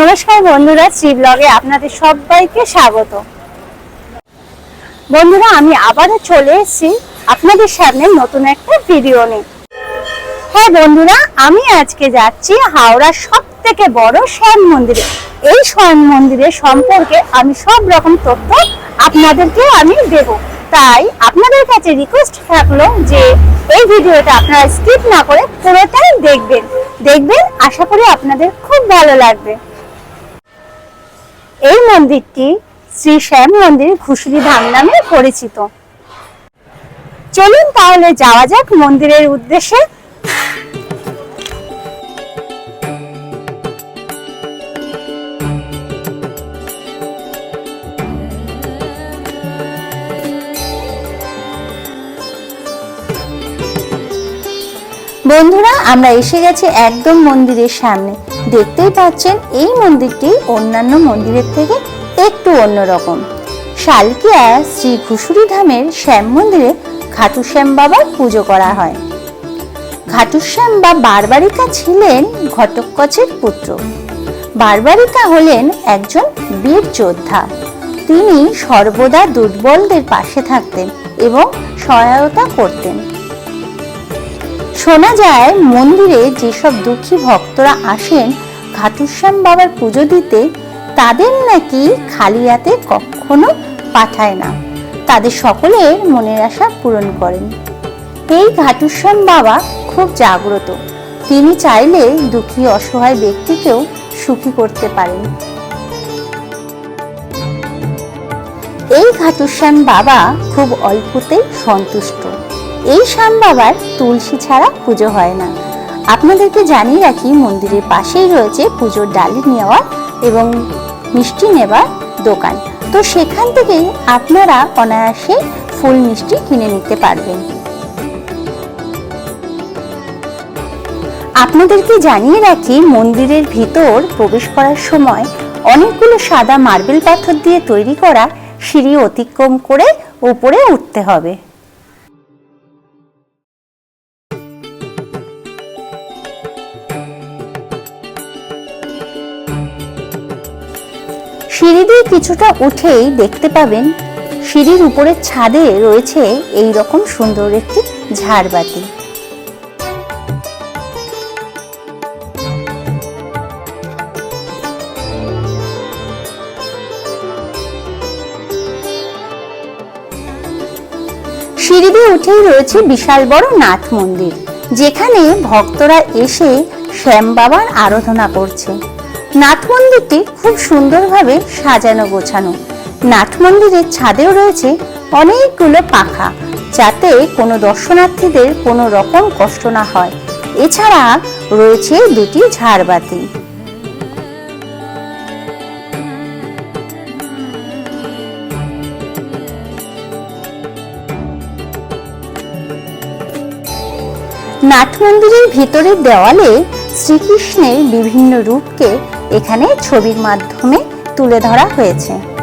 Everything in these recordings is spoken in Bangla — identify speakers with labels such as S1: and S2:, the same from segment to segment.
S1: নমস্কার বন্ধুরা, শ্রী ব্লগে আপনাদের সবাইকে স্বাগত। বন্ধুরা, আমি আবারও চলে এসেছি আপনাদের সামনে নতুন একটা ভিডিও নিয়ে। হ্যাঁ বন্ধুরা, আমি আজকে যাচ্ছি হাওড়ার সব থেকে বড় শ্যাম মন্দিরে। এই শ্যাম মন্দিরের সম্পর্কে আমি সব রকম তথ্য আপনাদেরকে আমি দেব। তাই আপনাদের কাছে রিকোয়েস্ট থাকল যে এই ভিডিওটা আপনারা স্কিপ না করে পুরোটাই দেখবেন। দেখবেন, আশা করি আপনাদের খুব ভালো লাগবে। এই মন্দিরটি শ্রী শ্যাম মন্দির ঘুষুরি ধাম নামে পরিচিত। চলুন তাহলে যাওয়া যাক মন্দিরের উদ্দেশ্যে। বন্ধুরা, আমরা এসে গেছি একদম মন্দিরের সামনে। দেখতেই পাচ্ছেন এই মন্দিরটি অন্যান্য মন্দিরের থেকে একটু অন্যরকম। শালকিয়া শ্রী ঘুষুরি ধামের শ্যাম মন্দিরে খাটু শ্যাম বাবার পুজো করা হয়। ঘাটুশ্যাম বা বারবারিকা ছিলেন ঘটকচের পুত্র। বারবারিকা হলেন একজন বীর যোদ্ধা। তিনি সর্বদা দুর্বলদের পাশে থাকতেন এবং সহায়তা করতেন। শোনা যায় মন্দিরে যেসব দুঃখী ভক্তরা আসেন ঘাটুশ্যাম বাবার পুজো দিতে, তাদের নাকি খালি হাতে কখনো পাঠায় না। তাদের সকলের মনের আশা পূরণ করেন। এই ঘাটুশ্যাম বাবা খুব জাগ্রত। তিনি চাইলে দুঃখী, অসহায় ব্যক্তিকেও সুখী করতে পারেন। এই ঘাটুশ্যাম বাবা খুব অল্পতেই সন্তুষ্ট। এই শ্যাম বাবার তুলসী ছাড়া পুজো হয় না। আপনাদেরকে জানিয়ে রাখি, মন্দিরের পাশেই রয়েছে পুজোর ডালি নেওয়া এবং মিষ্টি নেবার দোকান। তো সেখান থেকেই আপনারা অনায়াসে ফুল মিষ্টি কিনে নিতে পারবেন। আপনাদেরকে জানিয়ে রাখি, মন্দিরের ভিতর প্রবেশ করার সময় অনেকগুলো সাদা মার্বেল পাথর দিয়ে তৈরি করা সিঁড়ি অতিক্রম করে উপরে উঠতে হবে। সিঁড়ি দিয়ে কিছুটা উঠেই দেখতে পাবেন সিঁড়ির উপরের ছাদে রয়েছে এই রকম সুন্দর একটি ঝাড়বাতি। সিঁড়ি দিয়ে উঠেই রয়েছে বিশাল বড় নাথ মন্দির, যেখানে ভক্তরা এসে শ্যাম বাবার আরাধনা করছে। নাথ মন্দিরটি খুব সুন্দরভাবে সাজানো গোছানো। নাথ মন্দিরের ছাদেও রয়েছে অনেকগুলো পাখা, যাতে কোনো দর্শনার্থীদের কোনো রকম কষ্ট না হয়। এছাড়া রয়েছে দুটি ঝাড়বাতি। নাথ মন্দিরের ভিতরের দেওয়ালে শ্রীকৃষ্ণের বিভিন্ন রূপকে এখানে ছবির মাধ্যমে তুলে ধরা হয়েছে।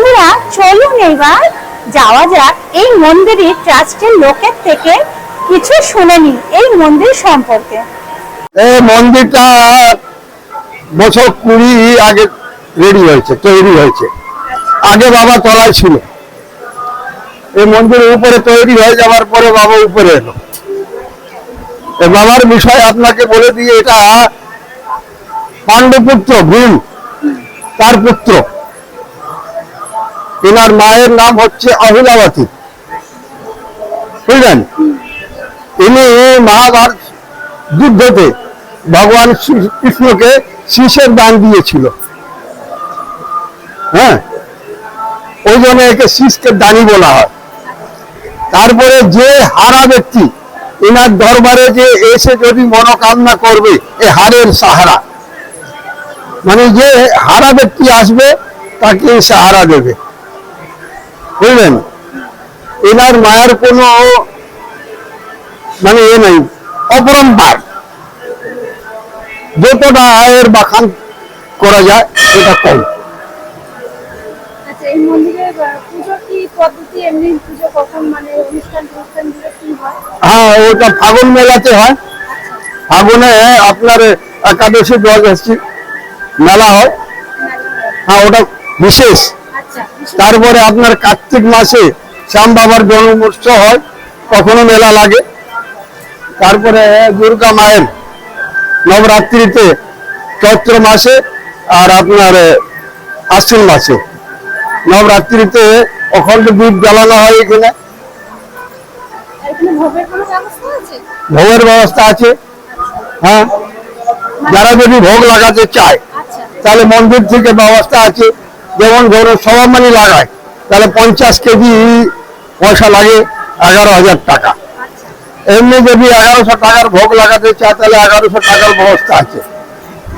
S1: বন্ধুরা, চলুন এবার যাওয়া যাক এই মন্দিরের ট্রাস্টের লোকের থেকে কিছু শুনে নিই এই মন্দির সম্পর্কে।
S2: এই মন্দিরটা বছর কুড়ি আগে রেডি হয়েছে, তৈরি হয়েছে। আগে বাবা তলায় ছিল। এই মন্দিরের উপরে তৈরি হয়ে যাওয়ার পরে বাবা উপরে এলো। বাবার বিষয় আপনাকে বলে দিয়ে এটা পাণ্ডপুত্র, ভীম, তার পুত্র। এনার মায়ের নাম হচ্ছে অহিলাবতী। বুঝলেন? ইনি মহাভারত যুদ্ধতে ভগবান কৃষ্ণকে শীষের দান দিয়েছিল। হ্যাঁ? ওই জন্য একে শীষকে দানি বলা হয়। তারপরে যে হারা ব্যক্তি এনার দরবারে যে এসে যদি মনোকামনা করবে, এ হারের সাহারা। মানে যে হারা ব্যক্তি আসবে, তাকে সাহারা দেবে। বুঝলেন? এনার মায়ের কোনো মানে এ নেই অপরম্পার। যতটা আয়ের বাখান করা যায় সেটা কম।
S3: আচ্ছা মানে হয়
S2: ওটা ফাগুন মেলাতে হয়। ফাগুনে আপনার একাদশী দ্বাদশী মেলা হয়। হ্যাঁ ওটা বিশেষ- তারপরে আপনার কার্তিক মাসে শ্যাম বাবার জন্ম উৎসব হয় কখনো মেলা লাগে। তারপরে দুর্গা মায়ের নবরাত্রিতে চৈত্র মাসে আর আপনার আশ্বিন মাসে। নবরাত্রিতে অখণ্ড দ্বীপ জ্বালানো হয় এখানে।
S3: ভোগের ব্যবস্থা আছে?
S2: ভোগের ব্যবস্থা আছে। হ্যাঁ যারা যদি ভোগ লাগাতে চায়
S3: আচ্ছা।
S2: তাহলে মন্দির থেকে ব্যবস্থা আছে। যেমন ধরুন সবামানি লাগায় তাহলে পঞ্চাশ কেজি পয়সা লাগে এগারো হাজার টাকা। এমনি যদি এগারোশো টাকার ভোগ লাগাতে চায় তাহলে এগারোশো টাকার ব্যবস্থা আছে।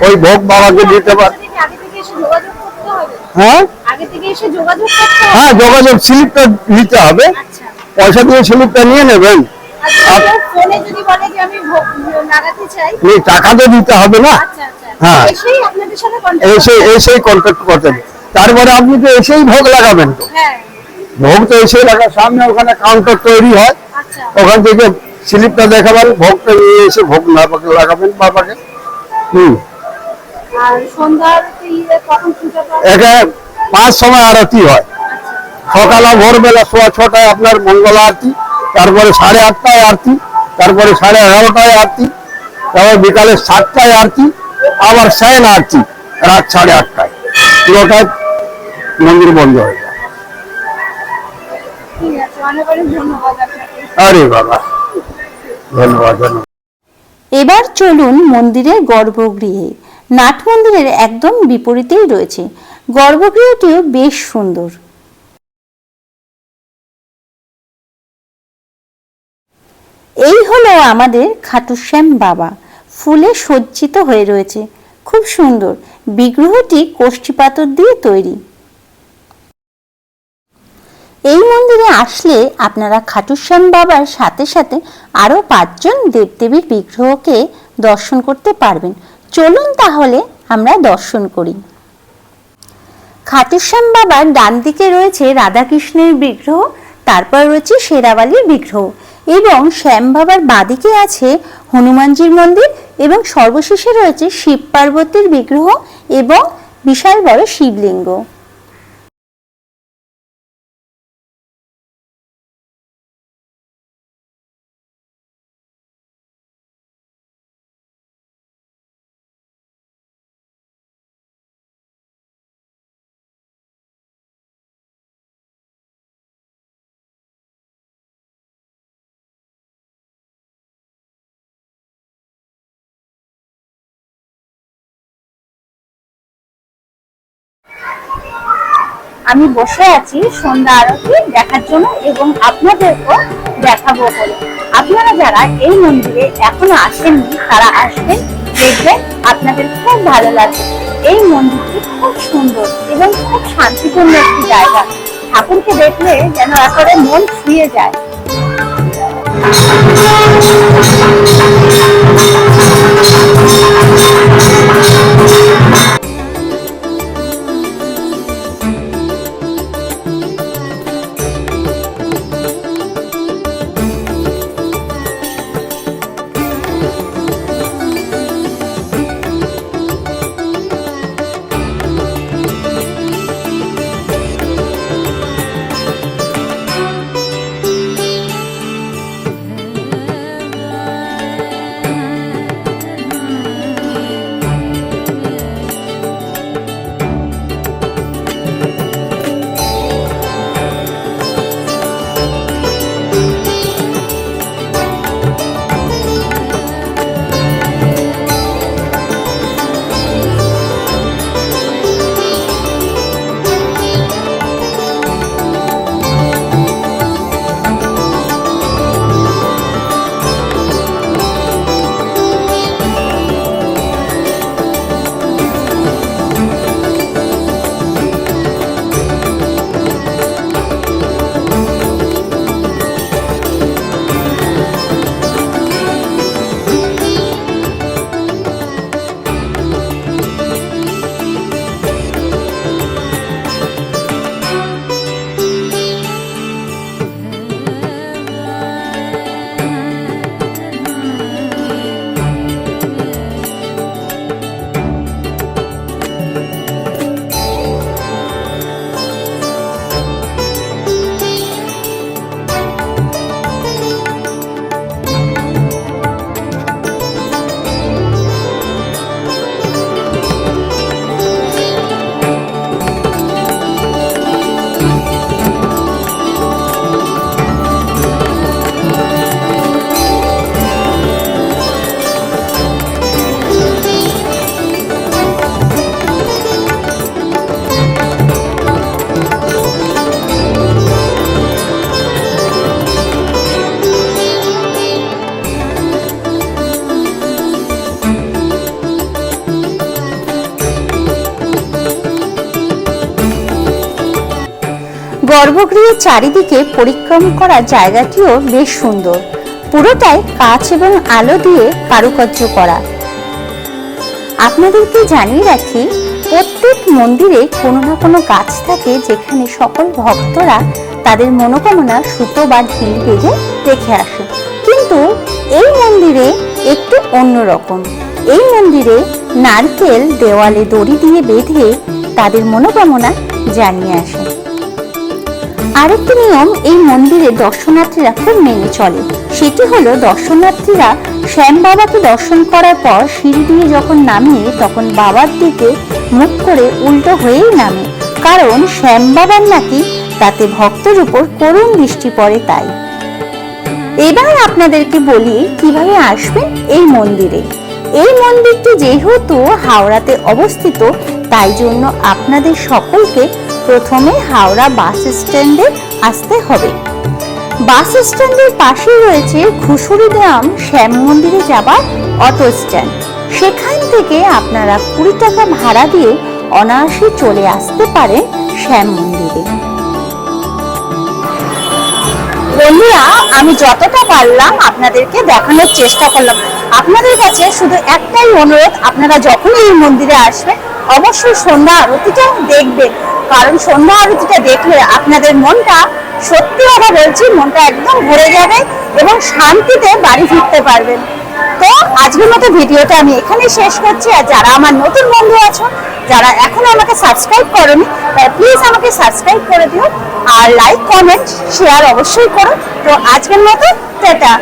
S2: ওই ভোগ বাবাকে দিতে পারে হ্যাঁ? হ্যাঁ যোগাযোগ স্লিপটা নিতে হবে।
S3: আচ্ছা।
S2: পয়সা দিয়ে স্লিপটা নিয়ে নেবেন।
S3: আচ্ছা
S2: টাকা তো দিতে হবে না।
S3: আচ্ছা
S2: হ্যাঁ।
S3: এসেই কন্ট্যাক্ট
S2: এসে এসেই কন্ট্যাক্ট করতে হবে। তারপরে আপনি তো এসেই ভোগ লাগাবেন। তো
S3: হ্যাঁ।
S2: ভোগ তো এসেই লাগা সামনে ওখানে কাউন্টার তৈরি হয়।
S3: আচ্ছা।
S2: ওখান থেকে স্লিপটা দেখাবেন ভোগটা নিয়ে এসে ভোগ না লাগাবেন বাবাকে হুম। এখানে পাঁচ সময় আরতি হয়।
S3: আচ্ছা।
S2: সকালে ভোরবেলা সোয়া ছটায় আপনার মঙ্গল আরতি তারপরে সাড়ে আটটায় আরতি তারপরে সাড়ে এগারোটায় আরতি তারপর বিকালে সাতটায় আরতি আবার সায়ন আরতি রাত সাড়ে আটটায়। পুরোটায় মন্দির বন্ধ হয়ে যায়। আরে বাবা ধন্যবাদ ধন্যবাদ।
S1: এবার চলুন মন্দিরের গর্ভগৃহে। নাট মন্দিরের একদম বিপরীতেই রয়েছে। গর্ভগৃহটিও বেশ সুন্দর। এই হলো আমাদের খাটুশ্যাম বাবা। ফুলে সজ্জিত হয়ে রয়েছে। খুব সুন্দর। বিগ্রহটি কোষ্ঠী পাথর দিয়ে তৈরি। এই মন্দিরে আসলে আপনারা খাটুশ্যাম বাবার সাথে সাথে আরও পাঁচজন দেবদেবীর বিগ্রহকে দর্শন করতে পারবেন। চলুন তাহলে আমরা দর্শন করি। খাটুশ্যাম বাবার ডান দিকে রয়েছে রাধাকৃষ্ণের বিগ্রহ, তারপর রয়েছে শেরাবালির বিগ্রহ এবং শ্যাম বাবার বাদিকে আছে হনুমানজির মন্দির এবং সর্বশেষে রয়েছে শিব পার্বতীর বিগ্রহ এবং বিশাল বড় শিবলিঙ্গ। আমি বসে আছি সন্ধ্যা আরতি দেখার জন্য এবং আপনাদেরকেও দেখাবো বলে। আপনারা যারা এই মন্দিরে এখনও আসেননি, তারা আসবেন, দেখবেন আপনাদের খুব ভালো লাগবে। এই মন্দিরটি খুব সুন্দর এবং খুব শান্তিপূর্ণ একটি জায়গা। ঠাকুরকে দেখলে যেন একেবারে মন ছুঁয়ে যায়। গর্ভগৃহের চারিদিকে পরিক্রম করা জায়গাটিও বেশ সুন্দর। পুরোটাই কাঁচ এবং আলো দিয়ে কারুকার্য করা। আপনাদেরকে জানিয়ে রাখি, প্রত্যেক মন্দিরে কোনো না কোনো গাছ থাকে যেখানে সকল ভক্তরা তাদের মনোকামনা সুতো বা ঢিল বেঁধে রেখে আসে। কিন্তু এই মন্দিরে একটু অন্যরকম এই মন্দিরে নারকেল, দেওয়ালে দড়ি দিয়ে বেঁধে তাদের মনোকামনা জানিয়ে আসে। আরেকটি নিয়ম এই মন্দিরে দর্শনার্থীরা খুব মেনে চলে। সেটি হলো দর্শনার্থীরা শ্যাম বাবাকে দর্শন করার পর সিঁড়ি দিয়ে যখন নামে, তখন বাবার দিকে মুখ করে উল্টো হয়েই নামে। কারণ শ্যাম বাবার নাকি তাতে ভক্তের উপর করুণ দৃষ্টি পড়ে তাই। এবার আপনাদেরকে বলি কীভাবে আসবেন এই মন্দিরে। এই মন্দিরটি যেহেতু হাওড়াতে অবস্থিত, তাই জন্য আপনাদের সকলকে প্রথমে হাওড়া বাস স্ট্যান্ডে আসতে হবে। বাস স্ট্যান্ডের পাশেই রয়েছে ঘুষুরি গ্রাম শ্যাম মন্দিরে যাবার অটো স্ট্যান্ড। সেখান থেকে আপনারা কুড়ি টাকা ভাড়া দিয়ে অনায়াসে চলে আসতে পারেন শ্যাম মন্দিরে। বন্ধুরা, আমি যতটা পারলাম আপনাদেরকে দেখানোর চেষ্টা করলাম। আপনাদের কাছে শুধু একটাই অনুরোধ, আপনারা যখনই এই মন্দিরে আসবেন, অবশ্যই সন্ধ্যা আরতিটা দেখবেন। কারণ সন্ধ্যা আরতিটা দেখলে আপনাদের মনটা সত্যি কথা বলছি, মনটা একদম ভরে যাবে এবং শান্তিতে বাড়ি ফিরতে পারবেন। তো আজকের মতো ভিডিওটা আমি এখানেই শেষ করছি। আর যারা আমার নতুন বন্ধু আছো, যারা এখনও আমাকে সাবস্ক্রাইব করনি, তারা প্লিজ আমাকে সাবস্ক্রাইব করে দিও। আর লাইক কমেন্ট শেয়ার অবশ্যই করো। তো আজকের মতো, টাটা।